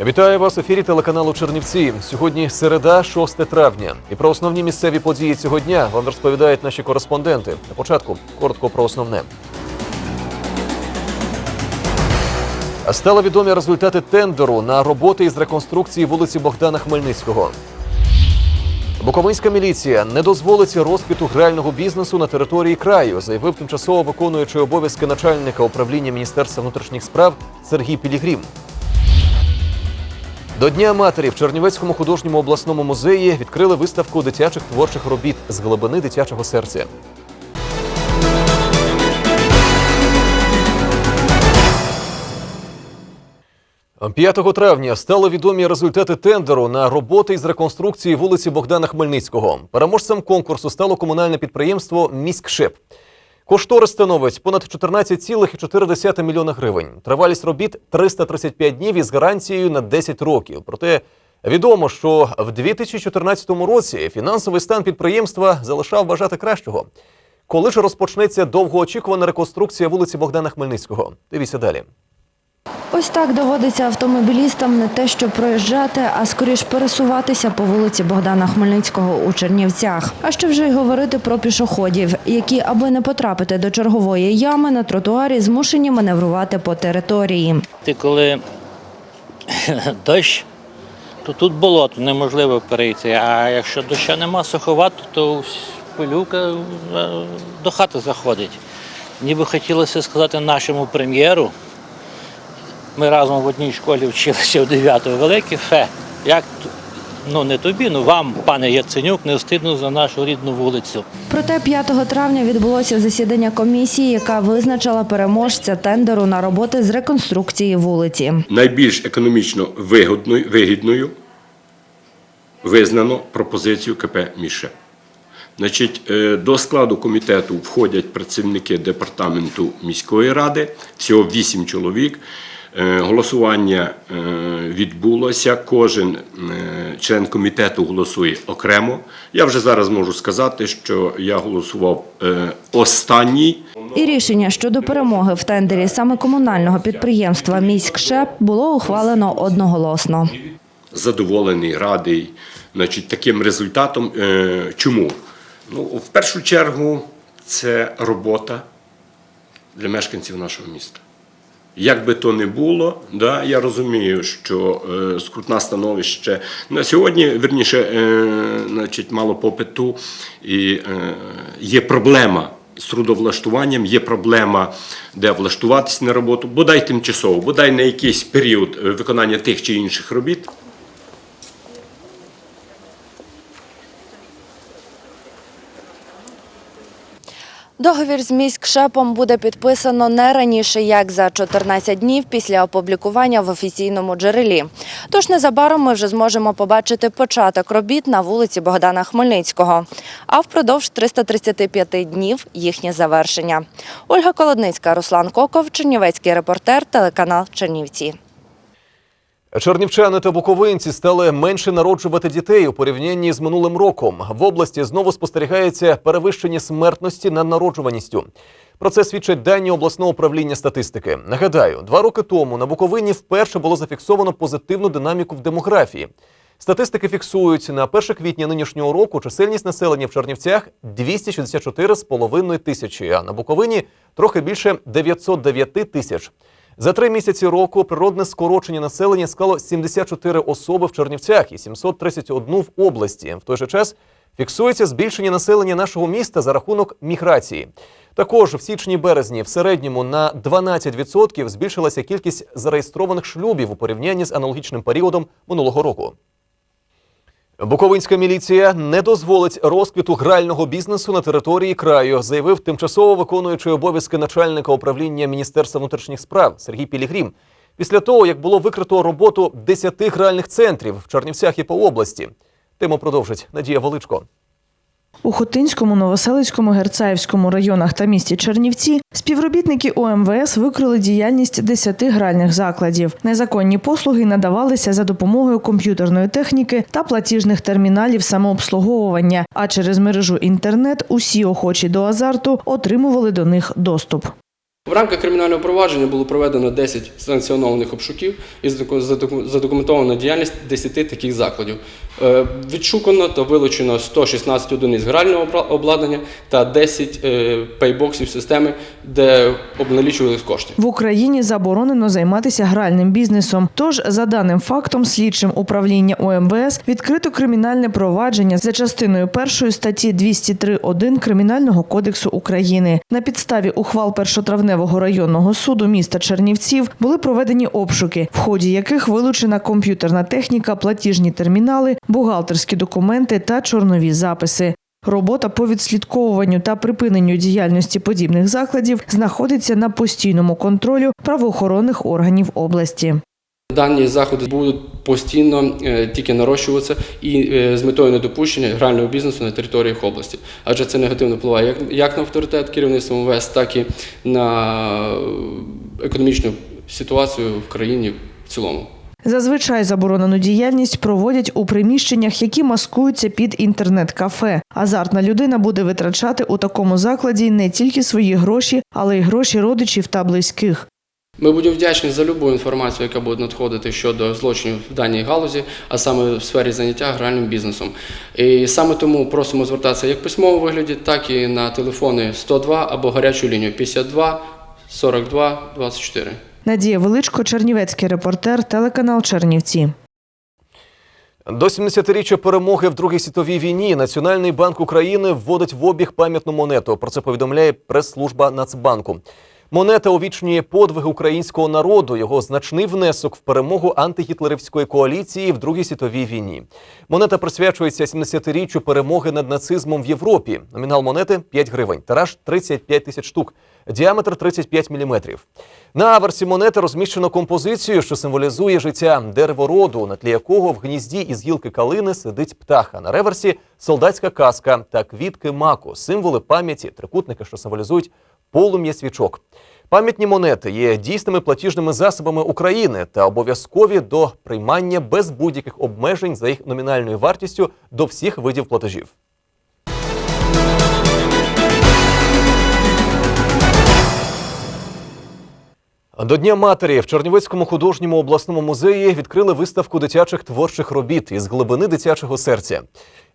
Вітаю вас в ефірі телеканалу Чернівці. Сьогодні середа, 6 травня. І про основні місцеві події цього дня вам розповідають наші кореспонденти. На початку коротко про основне. Стали відомі результати тендеру на роботи із реконструкції вулиці Богдана Хмельницького. Буковинська міліція не дозволить розквіту грального бізнесу на території краю, заявив тимчасово виконуючий обов'язки начальника управління Міністерства внутрішніх справ Сергій Пілігрім. До Дня матері в Чернівецькому художньому обласному музеї відкрили виставку дитячих творчих робіт з глибини дитячого серця. «5 травня стали відомі результати тендеру на роботи із реконструкції вулиці Богдана Хмельницького. Переможцем конкурсу стало комунальне підприємство Міськшип. Кошторис становить понад 14,4 мільйона гривень. Тривалість робіт 335 днів із гарантією на 10 років. Проте відомо, що в 2014 році фінансовий стан підприємства залишав бажати кращого. Коли ж розпочнеться довгоочікувана реконструкція вулиці Богдана Хмельницького? Дивіться далі. Ось так доводиться автомобілістам не те, що проїжджати, а скоріш пересуватися по вулиці Богдана Хмельницького у Чернівцях. А що вже й говорити про пішоходів, які, аби не потрапити до чергової ями на тротуарі, змушені маневрувати по території. Ти коли дощ, то тут болото неможливо перейти. А якщо доща нема суховато, то пилюка е, до хати заходить. Ніби хотілося сказати нашому прем'єру. Ми разом в одній школі вчилися в 9 великий фе. Як ну не тобі, ну вам, пане Яценюк, не встидно за нашу рідну вулицю. Проте 5 травня відбулося засідання комісії, яка визначила переможця тендеру на роботи з реконструкції вулиці. найбільш економічно вигодною, вигідною визнано пропозицію КП Міше. Значить, е, до складу комітету входять працівники департаменту міської ради, всього 8 чоловік. Е, Голосування е, відбулося. Кожен е, член комітету голосує окремо. Я вже зараз можу сказати, що я голосував останній. І рішення щодо перемоги в тендері саме комунального підприємства «Міськшеп» було ухвалено одноголосно. задоволений, радий значить, таким результатом. Чому? Ну, в першу чергу, це робота для мешканців нашого міста. Як би то не було, да, я розумію, що е, скрутне становище на сьогодні, верніше, е, значить, мало попиту і е, є проблема з трудовлаштуванням, є проблема, де влаштуватися на роботу, бодай тимчасово, бодай на якийсь період е, виконання тих чи інших робіт. Договір з міськшепом буде підписано не раніше, як за 14 днів після опублікування в офіційному джерелі. Тож незабаром ми вже зможемо побачити початок робіт на вулиці Богдана Хмельницького, а впродовж 335 днів їхнє завершення. Ольга Колодницька, Руслан Коков, Чернівецький репортер, телеканал Чернівці. Чернівчани та буковинці стали менше народжувати дітей у порівнянні з минулим роком. В області знову спостерігається перевищення смертності над народжуваністю. Про це свідчать дані обласного управління статистики. Нагадаю, два роки тому на Буковині вперше було зафіксовано позитивну динаміку в демографії. Статистики фіксують на 1 квітня нинішнього року чисельність населення в Чернівцях 264,5 тисячі, а на Буковині трохи більше 909 тисяч. За три місяці року природне скорочення населення склало 74 особи в Чернівцях і 731 в області. В той же час фіксується збільшення населення нашого міста за рахунок міграції. Також в січні-березні в середньому на 12% збільшилася кількість зареєстрованих шлюбів у порівнянні з аналогічним періодом минулого року. Буковинська міліція не дозволить розквіту грального бізнесу на території краю, заявив тимчасово виконуючий обов'язки начальника управління Міністерства внутрішніх справ Сергій Пілігрім. Після того, як було викрито роботу 10 гральних центрів в Чернівцях і по області. Тему продовжить Надія Величко. У Хотинському, Новоселицькому, Герцаївському районах та місті Чернівці співробітники ОМВС викрили діяльність 10 гральних закладів. Незаконні послуги надавалися за допомогою комп'ютерної техніки та платіжних терміналів самообслуговування. А через мережу інтернет усі охочі до азарту отримували до них доступ. В рамках кримінального провадження було проведено 10 санкціонованих обшуків і задоку- задоку- діяльність 10 таких закладів. Е, Відшукано та вилучено 116 одиниць грального обла- обладнання та 10 е, пейбоксів системи, де обналічувались кошти. В Україні заборонено займатися гральним бізнесом. Тож, за даним фактом, слідчим управління УМВС відкрито кримінальне провадження за частиною першої статті 203.1 Кримінального кодексу України. На підставі ухвал першотравневого районного суду міста Чернівців були проведені обшуки, в ході яких вилучена комп'ютерна техніка, платіжні термінали, бухгалтерські документи та чорнові записи. Робота по відслідковуванню та припиненню діяльності подібних закладів знаходиться на постійному контролю правоохоронних органів області. Дані заходи будуть постійно е, тільки нарощуватися і е, з метою недопущення грального бізнесу на території області, адже це негативно впливає як, як на авторитет керівництва МВС, так і на е, економічну ситуацію в країні в цілому. Зазвичай заборонену діяльність проводять у приміщеннях, які маскуються під інтернет-кафе. Азартна людина буде витрачати у такому закладі не тільки свої гроші, але й гроші родичів та близьких. Ми будемо вдячні за любу інформацію, яка буде надходити щодо злочинів в даній галузі, а саме в сфері заняття гральним бізнесом. І саме тому просимо звертатися як в письмовому вигляді, так і на телефони 102 або гарячу лінію 52 42 24. Надія Величко, Чернівецький репортер, телеканал Чернівці. До 70-річчя перемоги в Другій світовій війні Національний банк України вводить в обіг пам'ятну монету. Про це повідомляє прес-служба Нацбанку. Монета увічнює подвиг українського народу, його значний внесок в перемогу антигітлерівської коаліції в Другій світовій війні. Монета присвячується 70-річчю перемоги над нацизмом в Європі. Номінал монети 5 гривень, тираж 35 тисяч штук, діаметр 35 міліметрів. На аверсі монети розміщено композицію, що символізує життя деревороду, на тлі якого в гнізді із гілки калини сидить птаха. На реверсі солдатська каска та квітки маку, символи пам'яті, трикутники, що символізують полум'я свічок. Пам'ятні монети є дійсними платіжними засобами України та обов'язкові до приймання без будь-яких обмежень за їх номінальною вартістю до всіх видів платежів. До Дня матері в Чернівецькому художньому обласному музеї відкрили виставку дитячих творчих робіт із глибини дитячого серця.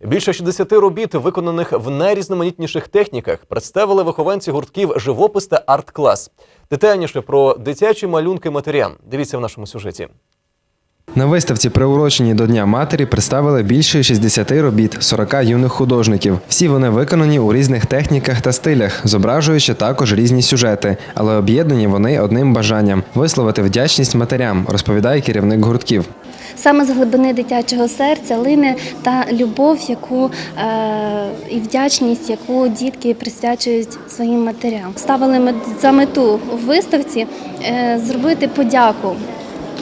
Більше 60 робіт, виконаних в найрізноманітніших техніках, представили вихованці гуртків живопис та арт-клас. Детальніше про дитячі малюнки матерям. Дивіться в нашому сюжеті. На виставці, приуроченій до Дня матері, представили більше 60 робіт 40 юних художників. Всі вони виконані у різних техніках та стилях, зображуючи також різні сюжети, але об'єднані вони одним бажанням висловити вдячність матерям, розповідає керівник гуртків. Саме з глибини дитячого серця лине та любов, яку е, і вдячність, яку дітки присвячують своїм матерям. Ставили ми за мету в виставці е, зробити подяку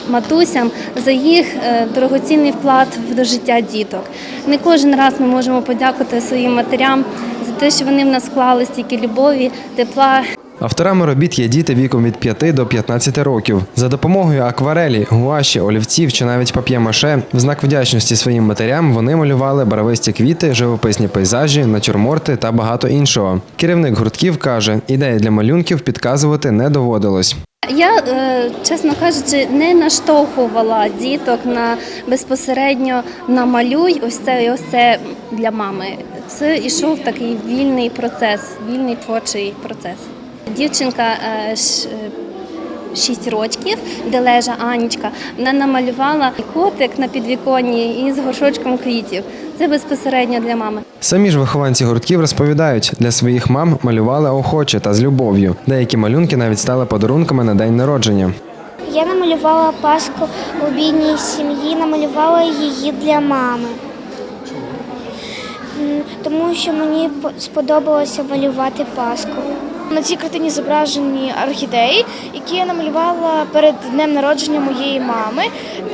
матусям за їх е, дорогоцінний вклад в життя діток. Не кожен раз ми можемо подякувати своїм матерям за те, що вони в нас склали стільки любові, тепла Авторами робіт є діти віком від 5 до 15 років. За допомогою акварелі, гуаші, олівців чи навіть пап'є-маше в знак вдячності своїм матерям вони малювали барвисті квіти, живописні пейзажі, натюрморти та багато іншого. Керівник гуртків каже, ідеї для малюнків підказувати не доводилось. Я, е, чесно кажучи, не наштовхувала діток на безпосередньо на малюй. Ось це і ось це для мами. Це йшов такий вільний процес, вільний творчий процес. Дівчинка е, е, 6 років, де лежа Анічка, вона намалювала котик на підвіконні із горшочком квітів. Це безпосередньо для мами. Самі ж вихованці гуртків розповідають, для своїх мам малювали охоче та з любов'ю. Деякі малюнки навіть стали подарунками на день народження. Я намалювала паску у бідній сім'ї, намалювала її для мами. Тому що мені сподобалося малювати паску. На цій картині зображені орхідеї, які я намалювала перед днем народження моєї мами.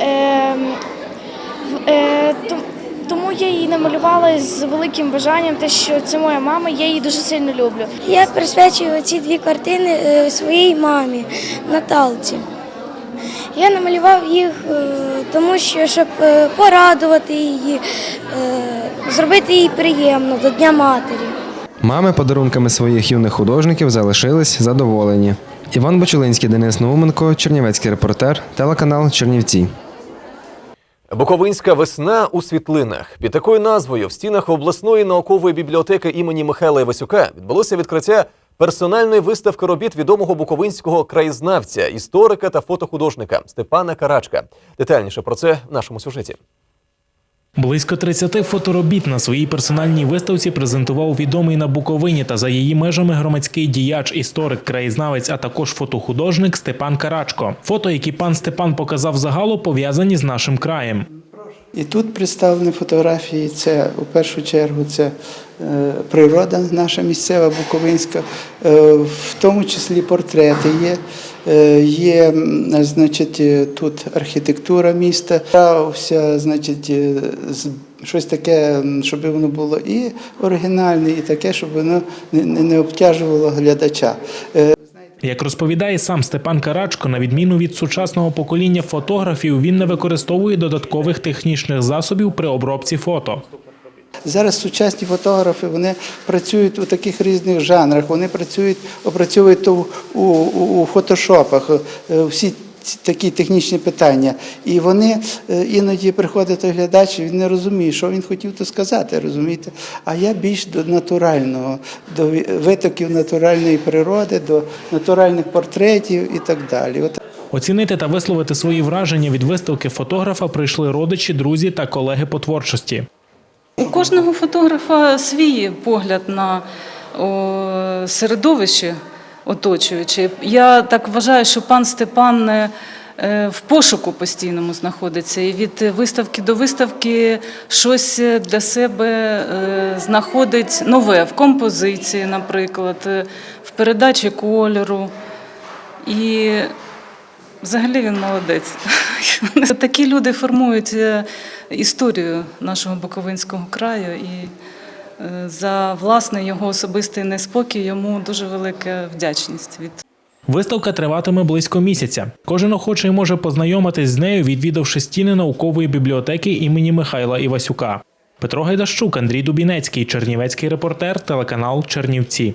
Ем, е, Тому я її намалювала з великим бажанням, те, що це моя мама, я її дуже сильно люблю. Я присвячую ці дві картини е, своїй мамі Наталці. Я намалював їх, е, тому що щоб порадувати її, зробити їй приємно до Дня матері. Мами подарунками своїх юних художників залишились задоволені. Іван Бочулинський, Денис Науменко, Чернівецький репортер, телеканал Чернівці. Буковинська весна у світлинах. Під такою назвою в стінах обласної наукової бібліотеки імені Михайла Івасюка відбулося відкриття персональної виставки робіт відомого буковинського краєзнавця, історика та фотохудожника Степана Карачка. Детальніше про це в нашому сюжеті. Близько 30 фоторобіт на своїй персональній виставці презентував відомий на Буковині та за її межами громадський діяч, історик, краєзнавець, а також фотохудожник Степан Карачко. Фото, які пан Степан показав загалу, пов'язані з нашим краєм. І тут представлені фотографії. Це у першу чергу це е, природа наша місцева Буковинська, е, в тому числі портрети є. Е, Є, значить, е, тут архітектура міста. Старався, значить, е, щось таке, щоб воно було і оригінальне, і таке, щоб воно не, обтяжувало глядача. Як розповідає сам Степан Карачко, на відміну від сучасного покоління фотографів, він не використовує додаткових технічних засобів при обробці фото. Зараз сучасні фотографи вони працюють у таких різних жанрах. Вони працюють, опрацьовують у, у, у фотошопах е, всі такі технічні питання. І вони е, іноді приходить той глядач, він не розуміє, що він хотів то сказати, розумієте? А я більш до натурального, до витоків натуральної природи, до натуральних портретів і так далі. Оцінити та висловити свої враження від виставки фотографа прийшли родичі, друзі та колеги по творчості. У кожного фотографа свій погляд на середовище оточуюче. Я так вважаю, що пан Степан е, в пошуку постійному знаходиться. І від виставки до виставки щось для себе е, знаходить нове в композиції, наприклад, е, в передачі кольору. І Взагалі він молодець. Такі люди формують е, історію нашого Буковинського краю, і е, за власний його особистий неспокій йому дуже велика вдячність від Виставка триватиме близько місяця. Кожен охочий може познайомитись з нею, відвідавши стіни наукової бібліотеки імені Михайла Івасюка. Петро Гайдащук, Андрій Дубінецький, Чернівецький репортер, телеканал Чернівці.